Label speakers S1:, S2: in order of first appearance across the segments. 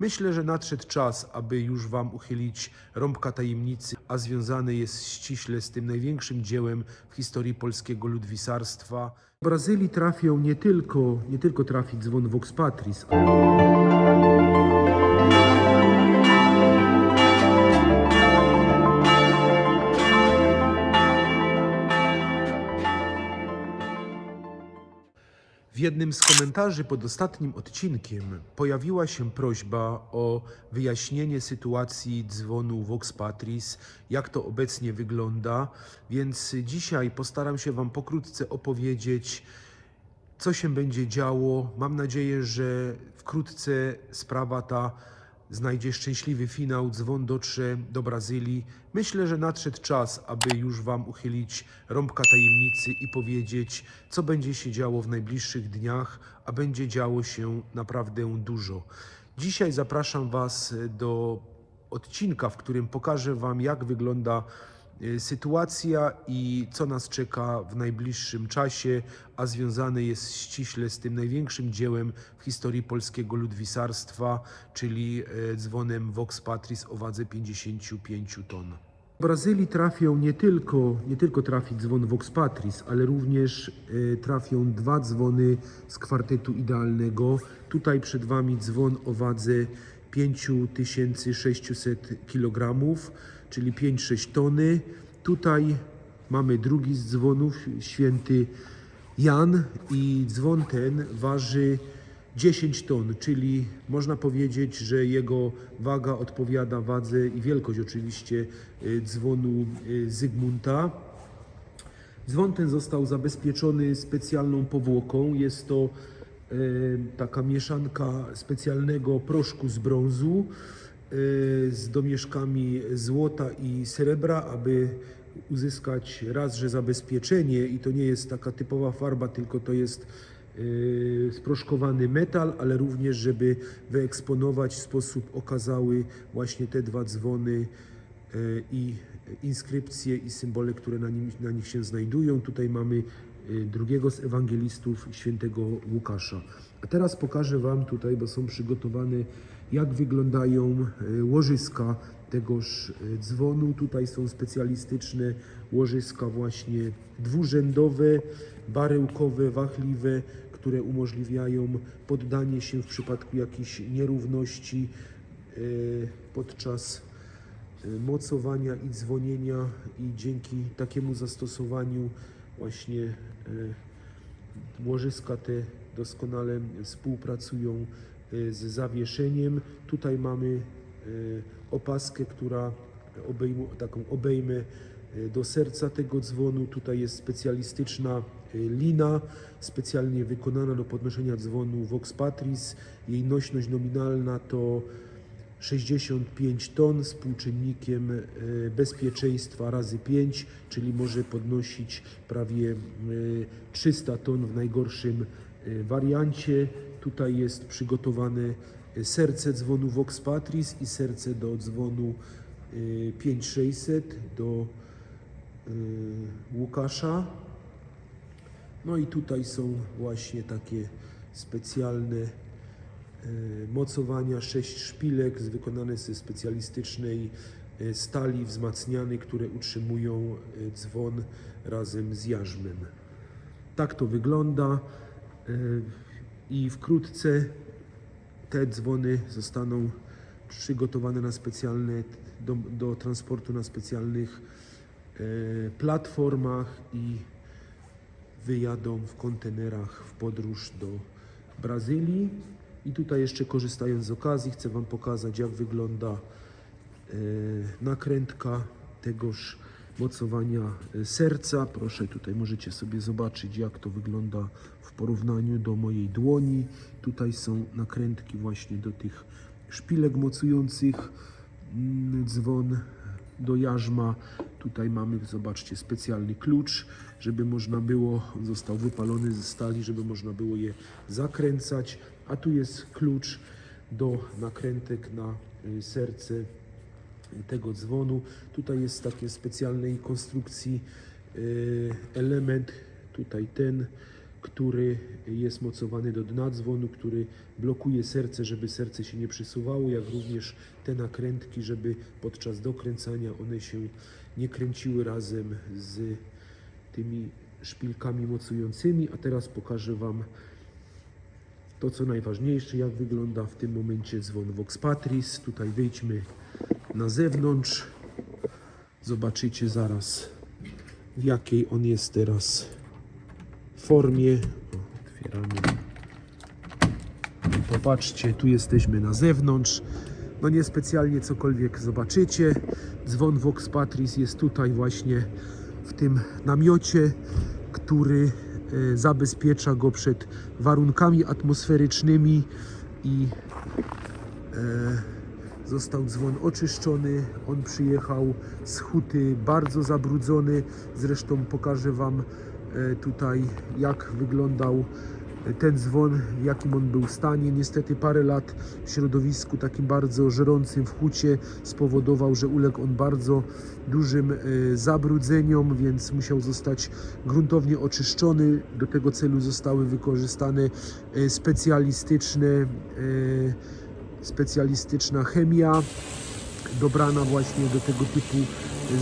S1: Myślę, że nadszedł czas, aby już Wam uchylić rąbka tajemnicy, a związany jest ściśle z tym największym dziełem w historii polskiego ludwisarstwa. Do Brazylii trafią nie tylko, nie tylko trafi dzwon Vox Patris, W jednym z komentarzy pod ostatnim odcinkiem pojawiła się prośba o wyjaśnienie sytuacji dzwonu Vox Patris, jak to obecnie wygląda, więc dzisiaj postaram się Wam pokrótce opowiedzieć, co się będzie działo. Mam nadzieję, że wkrótce sprawa ta znajdzie szczęśliwy finał, dzwon dotrze do Brazylii. Myślę, że nadszedł czas, aby już Wam uchylić rąbka tajemnicy i powiedzieć, co będzie się działo w najbliższych dniach, a będzie działo się naprawdę dużo. Dzisiaj zapraszam Was do odcinka, w którym pokażę Wam, jak wygląda sytuacja i co nas czeka w najbliższym czasie, a związany jest ściśle z tym największym dziełem w historii polskiego ludwisarstwa, czyli e, dzwonem Vox Patris o wadze 55 ton. Do Brazylii trafią nie tylko, nie tylko trafi dzwon Vox Patris, ale również e, trafią dwa dzwony z kwartetu idealnego. Tutaj przed Wami dzwon o wadze 5600 kg, czyli 5-6 tony. Tutaj mamy drugi z dzwonów, święty Jan i dzwon ten waży 10 ton, czyli można powiedzieć, że jego waga odpowiada wadze i wielkość oczywiście y, dzwonu y, Zygmunta. Dzwon ten został zabezpieczony specjalną powłoką. Jest to e, taka mieszanka specjalnego proszku z brązu z domieszkami złota i srebra, aby uzyskać raz, że zabezpieczenie i to nie jest taka typowa farba, tylko to jest e, sproszkowany metal, ale również, żeby wyeksponować w sposób okazały właśnie te dwa dzwony e, i inskrypcje i symbole, które na, nim, na nich się znajdują. Tutaj mamy drugiego z ewangelistów, świętego Łukasza. A teraz pokażę Wam tutaj, bo są przygotowane, jak wyglądają e, łożyska tegoż e, dzwonu. Tutaj są specjalistyczne łożyska właśnie dwurzędowe, barełkowe, wachliwe, które umożliwiają poddanie się w przypadku jakichś nierówności e, podczas mocowania i dzwonienia i dzięki takiemu zastosowaniu właśnie łożyska te doskonale współpracują z zawieszeniem. Tutaj mamy e, opaskę, która obejmu, taką obejmę e, do serca tego dzwonu. Tutaj jest specjalistyczna lina, specjalnie wykonana do podnoszenia dzwonu Vox Patris. Jej nośność nominalna to 65 ton z współczynnikiem bezpieczeństwa razy 5, czyli może podnosić prawie e, 300 ton w najgorszym wariancie. Tutaj jest przygotowane e, serce dzwonu Vox Patris i serce do dzwonu e, 5600 do e, Łukasza. No i tutaj są właśnie takie specjalne e, mocowania, sześć szpilek wykonane ze specjalistycznej e, stali wzmacnianej, które utrzymują e, dzwon razem z jarzmem. Tak to wygląda e, i wkrótce te dzwony zostaną przygotowane na specjalne do, do transportu na specjalnych e, platformach i wyjadą w kontenerach w podróż do Brazylii. I tutaj jeszcze korzystając z okazji chcę Wam pokazać jak wygląda e, nakrętka tegoż mocowania e, serca. Proszę tutaj możecie sobie zobaczyć jak to wygląda w porównaniu do mojej dłoni. Tutaj są nakrętki właśnie do tych szpilek mocujących mm, dzwon do jarzma. Tutaj mamy, zobaczcie, specjalny klucz, żeby można było, został wypalony ze stali, żeby można było je zakręcać. A tu jest klucz do nakrętek na y, serce tego dzwonu. Tutaj jest takie specjalnej konstrukcji y, element, tutaj ten, który jest mocowany do dna dzwonu, który blokuje serce, żeby serce się nie przesuwało, jak również te nakrętki, żeby podczas dokręcania one się nie kręciły razem z tymi szpilkami mocującymi. A teraz pokażę Wam to, co najważniejsze, jak wygląda w tym momencie dzwon Vox Patris. Tutaj wyjdźmy na zewnątrz. Zobaczycie zaraz, w jakiej on jest teraz formie. Otwieramy. Popatrzcie, tu jesteśmy na zewnątrz. No niespecjalnie cokolwiek zobaczycie. Dzwon Vox Patris jest tutaj właśnie w tym namiocie, który e, zabezpiecza go przed warunkami atmosferycznymi i e, został dzwon oczyszczony. On przyjechał z huty bardzo zabrudzony. Zresztą pokażę Wam e, tutaj jak wyglądał ten dzwon, w jakim on był stanie. Niestety parę lat w środowisku takim bardzo żerącym w hucie spowodował, że uległ on bardzo dużym e, zabrudzeniom, więc musiał zostać gruntownie oczyszczony. Do tego celu zostały wykorzystane e, specjalistyczne, e, specjalistyczna chemia dobrana właśnie do tego typu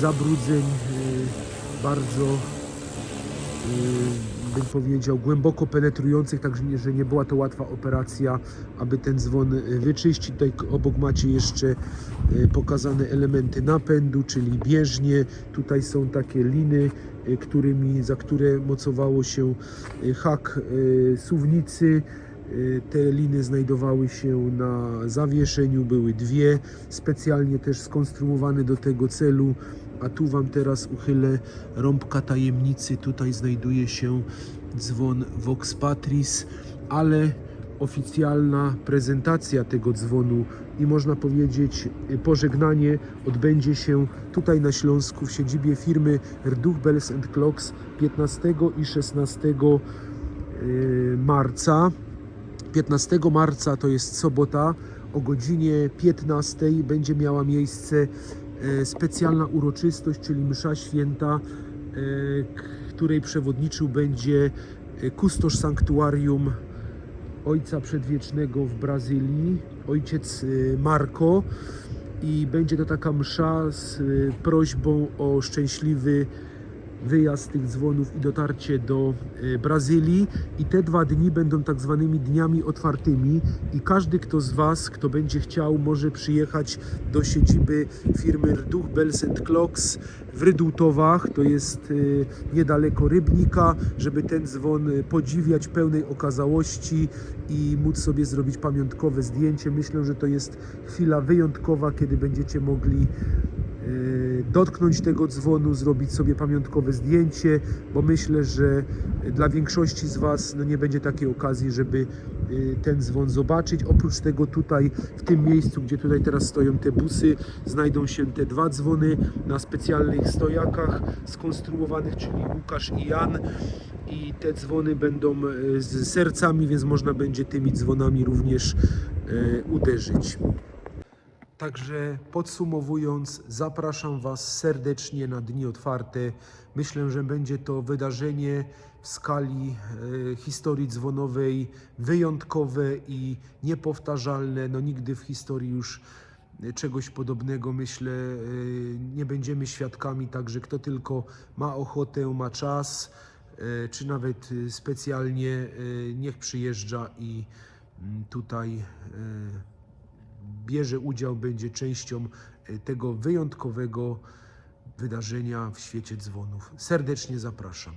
S1: zabrudzeń e, bardzo y, bym powiedział, głęboko penetrujących, także nie, że nie była to łatwa operacja, aby ten dzwon y, wyczyścić. Tutaj obok macie jeszcze y, pokazane elementy napędu, czyli bieżnie. Tutaj są takie liny, y, którymi, za które mocowało się y, hak y, suwnicy. Y, Te liny znajdowały się na zawieszeniu, były dwie, specjalnie też skonstruowane do tego celu. A tu Wam teraz uchylę rąbka tajemnicy. Tutaj znajduje się dzwon Vox Patris, ale oficjalna prezentacja tego dzwonu i można powiedzieć y, pożegnanie odbędzie się tutaj na Śląsku w siedzibie firmy Rduch Bells and Clocks 15 i 16 y, marca. 15 marca to jest sobota. O godzinie 15 będzie miała miejsce e, specjalna uroczystość, czyli msza święta, e, której przewodniczył będzie e, kustosz sanktuarium Ojca Przedwiecznego w Brazylii, ojciec Marco. I będzie to taka msza z prośbą o szczęśliwy wyjazd tych dzwonów i dotarcie do e, Brazylii. I te dwa dni będą tak zwanymi dniami otwartymi. I każdy kto z Was, kto będzie chciał może przyjechać do siedziby firmy Rduch Bells Clocks w Rydutowach, to jest e, niedaleko Rybnika, żeby ten dzwon e, podziwiać pełnej okazałości i móc sobie zrobić pamiątkowe zdjęcie. Myślę, że to jest chwila wyjątkowa, kiedy będziecie mogli dotknąć tego dzwonu, zrobić sobie pamiątkowe zdjęcie, bo myślę, że dla większości z Was no, nie będzie takiej okazji, żeby e, ten dzwon zobaczyć. Oprócz tego tutaj, w tym miejscu, gdzie tutaj teraz stoją te busy, znajdą się te dwa dzwony na specjalnych stojakach skonstruowanych, czyli Łukasz i Jan. I te dzwony będą e, z sercami, więc można będzie tymi dzwonami również e, uderzyć. Także podsumowując, zapraszam Was serdecznie na Dni Otwarte. Myślę, że będzie to wydarzenie w skali e, historii dzwonowej wyjątkowe i niepowtarzalne. No nigdy w historii już e, czegoś podobnego myślę e, nie będziemy świadkami, także kto tylko ma ochotę, ma czas, czy nawet specjalnie niech przyjeżdża i mm, tutaj bierze udział, będzie częścią e, tego wyjątkowego wydarzenia w świecie dzwonów. Serdecznie zapraszam.